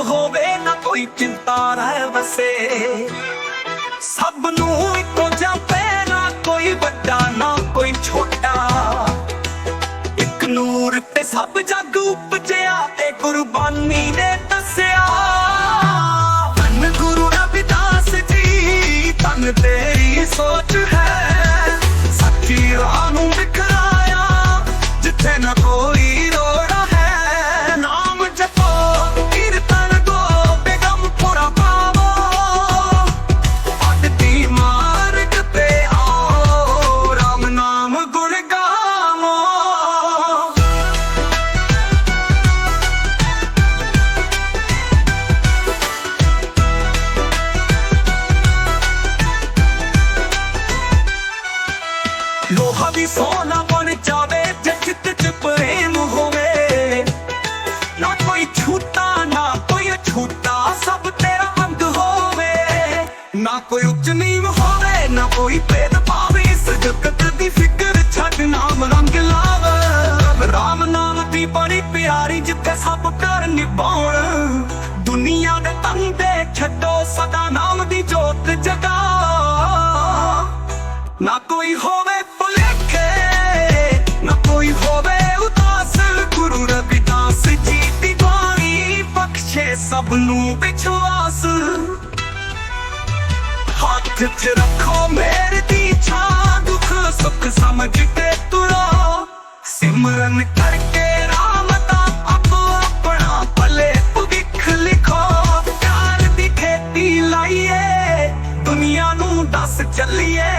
ਹੋਵੇ ਨਾ ਕੋਈ ਚਿੰਤਾ ਰਹਿ ਵਸੇ ਸਭ ਨੂੰ ਇੱਕੋ ਜਾਪੇ ਨਾ ਕੋਈ ਵੱਡਾ ਨਾ ਕੋਈ ਛੋਟਾ ਇੱਕ ਨੂਰ ਤੇ ਸਭ ਜੱਗ ਉਪਜਿਆ ਤੇ ਗੁਰਬਾਨੀ ਨੇ ਸੋਨਾ ਬਣ ਜਾਵੇ ਜੇ ਚਿੱਤ ਚ ਪ੍ਰੇਮ ਹੋਵੇ। ਨਾ ਕੋਈ ਛੂਟਾ ਨਾ ਕੋਈ ਛੂਟਾ ਸਭ ਤੇਰਾ ਅੰਗ ਹੋਵੇ। ਨਾ ਕੋਈ ਉੱਚ ਨੀਵ ਹੋਵੇ, ਨਾ ਕੋਈ ਭੇਦ ਭਾਵੇ ਇਸ ਜਗਤ ਦੀ ਫਿਕਰ ਛੱਡ ਨਾਮ ਰੰਗ ਲਾਵ। ਰਾਮ ਨਾਮ ਦੀ ਬੜੀ ਪਿਆਰੀ ਜਿੱਥੇ ਸਭ ਕਰ ਨਿਭਾਉਣ। ਦੁਨੀਆ ਦੇ ਤੰਦੇ ਛੱਡੋ, ਸਦਾ ਨਾਮ ਦੀ ਜੋਤ ਜਗਾ। ਨਾ ਕੋਈ ਹੋਵੇ ਬਖਸ਼ੇ ਨੂੰ ਵਿਸ਼ਵਾਸ। ਹੱਥ 'ਚ ਰੱਖੋ ਮੇਰ ਦੀ ਛਾਂ, ਦੁੱਖ ਸੁੱਖ ਸਮਝ ਕੇ ਤੁਰੋ। ਸਿਮਰਨ ਕਰਕੇ ਰਾਮ ਆਪੋ ਆਪਣਾ ਭਲੇ ਭਵਿੱਖ ਲਿਖੋ। ਪਿਆਰ ਦੀ ਖੇਤੀ ਲਾਈਏ, ਦੁਨੀਆ ਨੂੰ ਦੱਸ ਚੱਲੀਏ।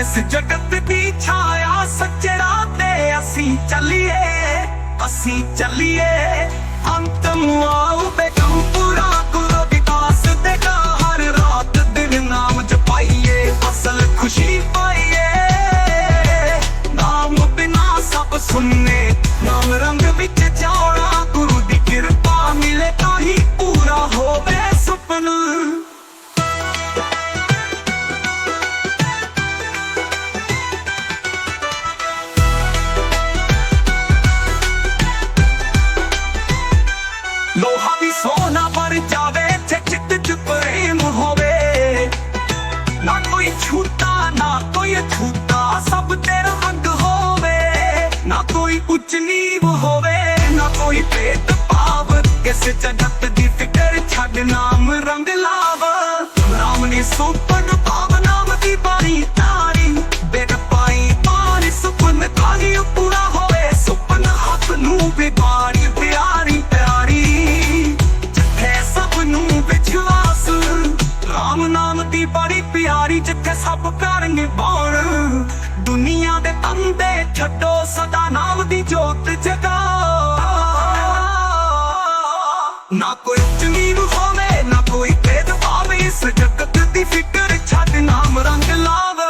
ਇਸ ਜਗਤ ਦੀ ਛਾਇਆ ਸੱਚੇ ਰਾਹ ਤੇ ਅਸੀਂ ਚੱਲੀਏ ਅਸੀਂ ਚੱਲੀਏ। ਅੰਤ ਨੂੰ ਕਿਸ ਜਗਤ ਦੀ ਫਿਕਰ ਛੱਡ ਨਾਮ ਰੰਗ ਲਾਵ। ਰਾਮ ਨੇ ਸੁਪਨ ਭਾਵ ਦੀ ਬਾਣੀ ਤਾਰੀ। ਬੇਗ ਪਾਈ ਪਾਣੀ ਸੁਪਨ ਕਾਹੀ ਪੂਰਾ ਹੋਵੇ। ਸੁਪਨ ਹੱਥ ਨੂੰ ਬਿਗਾੜੀ ਪਿਆਰੀ ਪਿਆਰੀ। ਜਿੱਥੇ ਸਭ ਨੂੰ ਵਿਸ਼ਵਾਸ, ਰਾਮ ਨਾਮ ਦੀ ਬੜੀ ਪਿਆਰੀ, ਜਿੱਥੇ ਸਭ ਕਰ ਨਿਭਾਉਣ। ਦੁਨੀਆ ਦੇ ਤੰਦੇ ਛੱਡੋ ਸਦਾ ਨਾਮ ਦੀ ਜੋਤ ਨਾ ਕੋਈ ਉੱਚ ਨੀਵ ਹੋਵੇ, ਨਾ ਕੋਈ ਭੇਦ ਭਾਵ ਇਸ ਜਗਤ ਦੀ ਫਿਕਰ ਛੱਡ ਨਾਮ ਰੰਗ ਲਾਵੇ।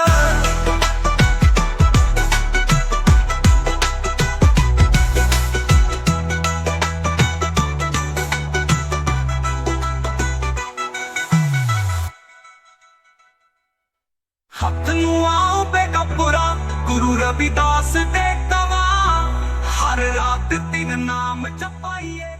ਹੱਥ ਨੂੰ ਆਓ ਬੇਗਪੁਰਾ ਗੁਰੂ ਰਵਿਦਾਸ ਦੇ ਕਵਾ ਹਰ ਰਾਤ ਤਿੰਨ ਨਾਮ ਜਪਾਈਏ।